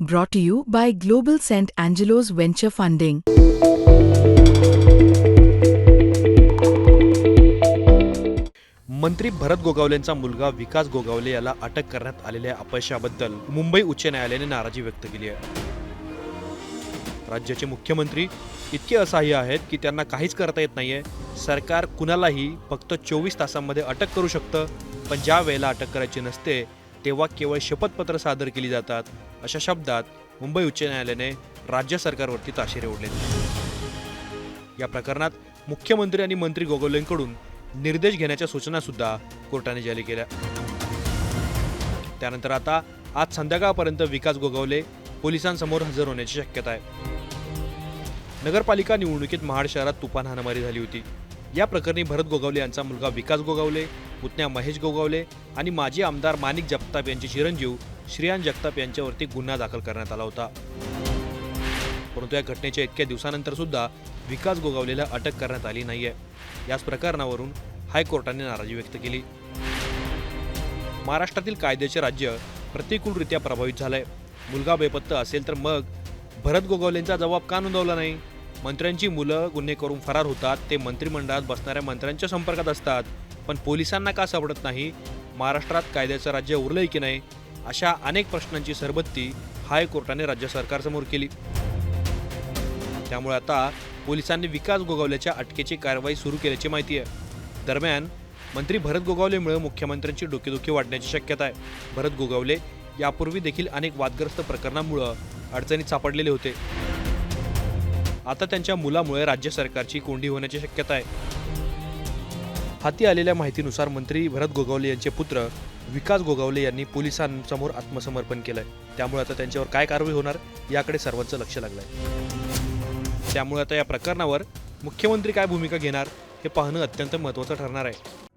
Brought to you by Global St. Angelo's Venture Funding. मंत्री भरत गोगावलेंचा मुलगा विकास गोगावले याला अटक करण्यात आलेल्या अपयशाबद्दल मुंबई उच्च न्यायालयाने नाराजी व्यक्त केली आहे राज्याचे मुख्यमंत्री इतके असहाय्य आहेत की त्यांना काहीच करता येत नाहीये सरकार कुणालाही फक्त चोवीस तासांमध्ये अटक करू शकतं पण ज्या वेळेला अटक करायची नसते तेव्हा केवळ शपथपत्र सादर केली जातात अशा शब्दात मुंबई उच्च न्यायालयाने राज्य सरकारवरती ताशेरे ओढले या प्रकरणात मुख्यमंत्री आणि मंत्री गोगोलेंकडून निर्देश घेण्याच्या सूचना सुद्धा कोर्टाने जारी केल्या. त्यानंतर आता आज संध्याकाळपर्यंत विकास गोगावले पोलिसांसमोर हजर होण्याची शक्यता आहे. नगरपालिका निवडणुकीत महाड शहरात तुफान हाणामारी झाली होती. या प्रकरणी भरत गोगावले यांचा मुलगा विकास गोगावले पुतण्या महेश गोगावले आणि माजी आमदार माणिक जगताप यांचे चिरंजीव श्रियान जगताप यांच्यावरती गुन्हा दाखल करण्यात आला होता. परंतु या घटनेच्या इतक्या दिवसानंतर सुद्धा विकास गोगावलेला अटक करण्यात आली नाहीये. याच प्रकरणावरून हायकोर्टाने नाराजी व्यक्त केली. महाराष्ट्रातील कायद्याचे राज्य प्रतिकूलरित्या प्रभावित झालंय. मुलगा बेपत्ता असेल तर मग भरत गोगावलेंचा जबाब का नोंदवला नाही? मंत्र्यांची मुलं गुन्हे करून फरार होतात ते मंत्रिमंडळात बसणाऱ्या मंत्र्यांच्या संपर्कात असतात. पण पोलिसांना का सापडत नाही? महाराष्ट्रात कायद्याचं राज्य उरलंय की नाही? अशा अनेक प्रश्नांची सरबत्ती हायकोर्टाने राज्य सरकारसमोर केली. त्यामुळे आता पोलिसांनी विकास गोगावल्याच्या अटकेची कारवाई सुरू केल्याची माहिती आहे. दरम्यान मंत्री भरत गोगावलेमुळे मुख्यमंत्र्यांची डोकेदुखी वाढण्याची शक्यता आहे. भरत गोगावले यापूर्वी देखील अनेक वादग्रस्त प्रकरणांमुळं अडचणीत सापडलेले होते. आता त्यांच्या मुलामुळे राज्य सरकारची कोंडी होण्याची शक्यता आहे. हाती आलेल्या माहितीनुसार मंत्री भरत गोगावले यांचे पुत्र विकास गोगावले यांनी पोलिसांसमोर आत्मसमर्पण केलंय. त्यामुळे आता त्यांच्यावर काय कारवाई होणार याकडे सर्वांचं लक्ष लागलंय. त्यामुळे आता या प्रकरणावर मुख्यमंत्री काय भूमिका घेणार हे पाहणं अत्यंत महत्त्वाचं ठरणार आहे.